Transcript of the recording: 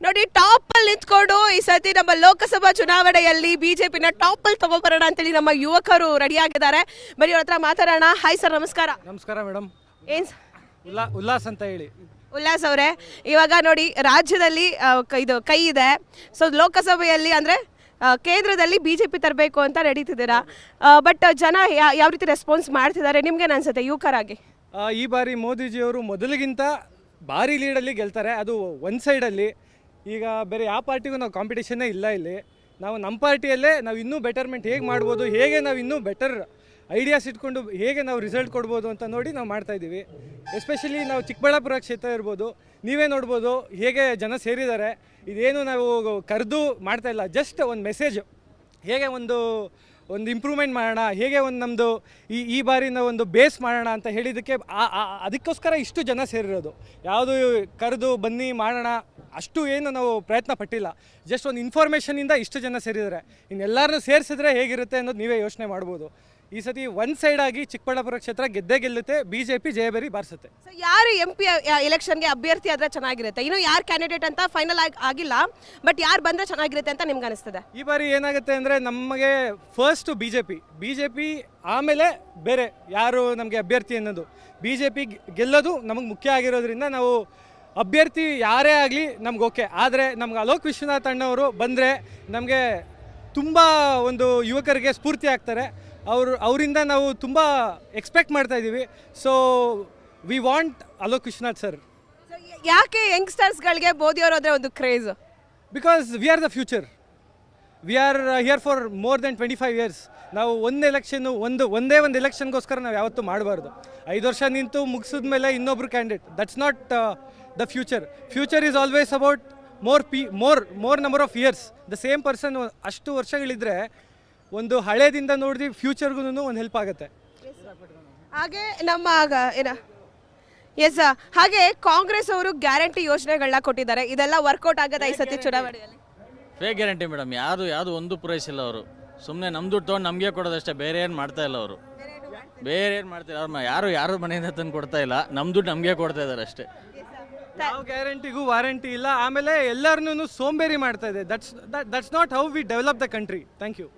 ನೋಡಿ ಟಾಪ್ ಅಲ್ಲಿ ನಿಂತ್ಕೊಂಡು ಈ ಸತಿ ನಮ್ಮ ಲೋಕಸಭಾ ಚುನಾವಣೆಯಲ್ಲಿ ಬಿಜೆಪಿನ ಟಾಪ್ ಅಲ್ಲಿ ತಗೋಬರೋಣ ಅಂತೇಳಿ ನಮ್ಮ ಯುವಕರು ರೆಡಿ ಆಗಿದ್ದಾರೆ. ಬರೀ ಅವ್ರ ಹತ್ರ ಮಾತಾಡೋಣ. ಹಾಯ್ ಸರ್ ನಮಸ್ಕಾರ. ನಮಸ್ಕಾರ ಮೇಡಮ್ ಏನ್ ಉಲ್ಲಾ ಉಲ್ಲಾಸ್ ಅಂತ ಹೇಳಿ. ಉಲ್ಲಾಸ್ ಅವರೇ ಇವಾಗ ನೋಡಿ ರಾಜ್ಯದಲ್ಲಿ ಆ, ಕ- ಇದು ಕೈ ಇದೆ. ಸೊ ಲೋಕಸಭೆಯಲ್ಲಿ ಅಂದ್ರೆ ಆ, ಕೇಂದ್ರದಲ್ಲಿ ಬಿಜೆಪಿ ತರಬೇಕು ಅಂತ ನಡೀತಿದ್ದೀರಾ ಬಟ್ ಜನ ಯಾ- ಯಾವ ರೀತಿ ರೆಸ್ಪಾನ್ಸ್ ಮಾಡ್ತಿದ್ದಾರೆ? ನಿಮ್ಗೆ ಅನ್ಸುತ್ತೆ ಯುವಕರಾಗಿ? ಆ, ಈ ಬಾರಿ ಮೋದಿಜಿಯವರು ಮೊದಲಿಗಿಂತ ಭಾರಿ ಲೀಡಲ್ಲಿ ಗೆಲ್ತಾರೆ. ಅದು ಒನ್ ಸೈಡಲ್ಲಿ ಈಗ ಬೇರೆ ಯಾವ ಪಾರ್ಟಿಗೂ ನಾವು ಕಾಂಪಿಟೇಷನ್ನೇ ಇಲ್ಲ ಇಲ್ಲಿ. ನಾವು ನಮ್ಮ ಪಾರ್ಟಿಯಲ್ಲೇ ನಾವು ಇನ್ನೂ ಬೆಟರ್ಮೆಂಟ್ ಹೇಗೆ ಮಾಡ್ಬೋದು ಹೇಗೆ ನಾವು ಇನ್ನೂ ಬೆಟರ್ ಐಡಿಯಾಸ್ ಇಟ್ಕೊಂಡು ಹೇಗೆ ನಾವು ರಿಸಲ್ಟ್ ಕೊಡ್ಬೋದು ಅಂತ ನೋಡಿ ನಾವು ಮಾಡ್ತಾ ಇದ್ದೀವಿ. ಎಸ್ಪೆಷಲಿ ನಾವು ಚಿಕ್ಕಬಳ್ಳಾಪುರ ಕ್ಷೇತ್ರ ಇರ್ಬೋದು ನೀವೇ ನೋಡ್ಬೋದು ಹೇಗೆ ಜನ ಸೇರಿದ್ದಾರೆ. ಇದೇನು ನಾವು ಕರೆದು ಮಾಡ್ತಾ ಇಲ್ಲ ಜಸ್ಟ್ ಒಂದು ಮೆಸೇಜ್ ಹೇಗೆ ಒಂದು ಒಂದು ಇಂಪ್ರೂವ್ಮೆಂಟ್ ಮಾಡೋಣ ಹೇಗೆ ಒಂದು ನಮ್ಮದು ಈ ಈ ಬಾರಿನ ಒಂದು ಬೇಸ್ ಮಾಡೋಣ ಅಂತ ಹೇಳಿದ್ದಕ್ಕೆ ಅದಕ್ಕೋಸ್ಕರ ಇಷ್ಟು ಜನ ಸೇರಿರೋದು. ಯಾವುದು ಕರೆದು ಬನ್ನಿ ಮಾಡೋಣ ಅಷ್ಟು ಏನು ನಾವು ಪ್ರಯತ್ನ ಪಟ್ಟಿಲ್ಲ. ಜಸ್ಟ್ ಒಂದು ಇನ್ಫಾರ್ಮೇಷನಿಂದ ಇಷ್ಟು ಜನ ಸೇರಿದ್ದಾರೆ. ಇನ್ನೆಲ್ಲರನ್ನೂ ಸೇರಿಸಿದ್ರೆ ಹೇಗಿರುತ್ತೆ ಅನ್ನೋದು ನೀವೇ ಯೋಚನೆ ಮಾಡ್ಬೋದು. ಈ ಸತಿ ಒನ್ ಸೈಡ್ ಆಗಿ ಚಿಕ್ಕಬಳ್ಳಾಪುರ ಕ್ಷೇತ್ರ ಗೆದ್ದೇ ಗೆಲ್ಲುತ್ತೆ ಬಿ ಜೆ ಪಿ ಜಯಬೇರಿ ಬಾರಿಸುತ್ತೆ. ಯಾರು ಎಂ ಪಿ ಎಲೆಕ್ಷನ್ಗೆ ಅಭ್ಯರ್ಥಿ ಆದ್ರೆ ಚೆನ್ನಾಗಿರುತ್ತೆ? ಇನ್ನು ಯಾರು ಕ್ಯಾಂಡಿಡೇಟ್ ಅಂತ ಫೈನಲ್ ಆಗಿ ಆಗಿಲ್ಲ. ಬಟ್ ಯಾರು ಬಂದ್ರೆ ಚೆನ್ನಾಗಿರುತ್ತೆ ಅಂತ ನಿಮ್ಗೆ ಅನಿಸ್ತದೆ? ಈ ಬಾರಿ ಏನಾಗುತ್ತೆ ಅಂದರೆ ನಮಗೆ first B J P B J P ಆಮೇಲೆ ಬೇರೆ ಯಾರು ನಮಗೆ ಅಭ್ಯರ್ಥಿ ಅನ್ನೋದು. ಬಿ ಜೆ ಪಿ ಗೆಲ್ಲೋದು ನಮಗೆ ಮುಖ್ಯ ಆಗಿರೋದ್ರಿಂದ ನಾವು ಅಭ್ಯರ್ಥಿ ಯಾರೇ ಆಗಲಿ ನಮ್ಗೆ ಓಕೆ. ಆದರೆ ನಮ್ಗೆ ಅಲೋಕ್ ವಿಶ್ವನಾಥ್ ಅಣ್ಣವರು ಬಂದರೆ ನಮಗೆ ತುಂಬ ಒಂದು ಯುವಕರಿಗೆ ಸ್ಫೂರ್ತಿ ಆಗ್ತಾರೆ. ಅವರು ಅವರಿಂದ ನಾವು ತುಂಬ ಎಕ್ಸ್ಪೆಕ್ಟ್ ಮಾಡ್ತಾ ಇದ್ದೀವಿ so we want Alok Vishwanath sir ಯಾಕೆ ಯಂಗ್ಸ್ಟರ್ಸ್ಗಳಿಗೆ ಬೋಧಿ ಅವರು ಅಂದ್ರೆ ಒಂದು craze because we are the future we are here for more than twenty five years ನಾವು ಒಂದು ಎಲೆಕ್ಷನ್ನು ಒಂದು ಒಂದೇ ಒಂದು ಎಲೆಕ್ಷನ್ಗೋಸ್ಕರ ನಾವು ಯಾವತ್ತೂ ಮಾಡಬಾರ್ದು. ಐದು ವರ್ಷ ನಿಂತು ಮುಗಿಸಿದ ಮೇಲೆ ಇನ್ನೊಬ್ರು candidate that's not the future future is always about more P more more number of years the same person ಅಷ್ಟು ವರ್ಷಗಳಿದ್ರೆ ಒಂದು ಹಳೇದಿಂದ ನೋಡಿದ್ರೆ ಫ್ಯೂಚರ್ಗೂ ಒಂದು ಹೆಲ್ಪ್ ಆಗುತ್ತೆ. ಹಾಗೆ ನಮ್ಮ ಆಗ- ಏನ? ಎಸ್ ಹಾಗೆ ಕಾಂಗ್ರೆಸ್ ಅವರು ಗ್ಯಾರಂಟಿ ಯೋಜನೆಗಳನ್ನ ಕೊಟ್ಟಿದ್ದಾರೆ. ಇದೆಲ್ಲ ವರ್ಕೌಟ್ ಆಗದ ಈ ಸತಿ ಚುನಾವಣೆಯಲ್ಲಿ? ಫೇಕ್ ಗ್ಯಾರಂಟಿ ಮೇಡಮ್ ಯಾರು ಯಾವುದು ಒಂದು ಪೂರೈಸಿಲ್ಲ ಅವರು. ಸುಮ್ಮನೆ ನಮ್ಮ ದುಡ್ಡು ತೊಗೊಂಡು ನಮಗೆ ಕೊಡೋದಷ್ಟೇ. ಬೇರೆ ಏನು ಮಾಡ್ತಾ ಇಲ್ಲ ಅವರು. ಬೇರೆ ಏನು ಮಾಡ್ತಿಲ್ಲ ಅವ್ರ ಯಾರು ಯಾರು ಮನೆಯಿಂದ ತಂದು ಕೊಡ್ತಾ ಇಲ್ಲ. ನಮ್ಮ ದುಡ್ಡು ನಮಗೆ ಕೊಡ್ತಾ ಇದ್ದಾರೆ ಅಷ್ಟೇ. ಯಾವ ಗ್ಯಾರಂಟಿಗೂ ವಾರಂಟಿ ಇಲ್ಲ. ಆಮೇಲೆ ಎಲ್ಲರನ್ನೂ ಸೋಂಬೇರಿ ಮಾಡ್ತಾ ಇದೆ. That's that's not how we develop the country thank you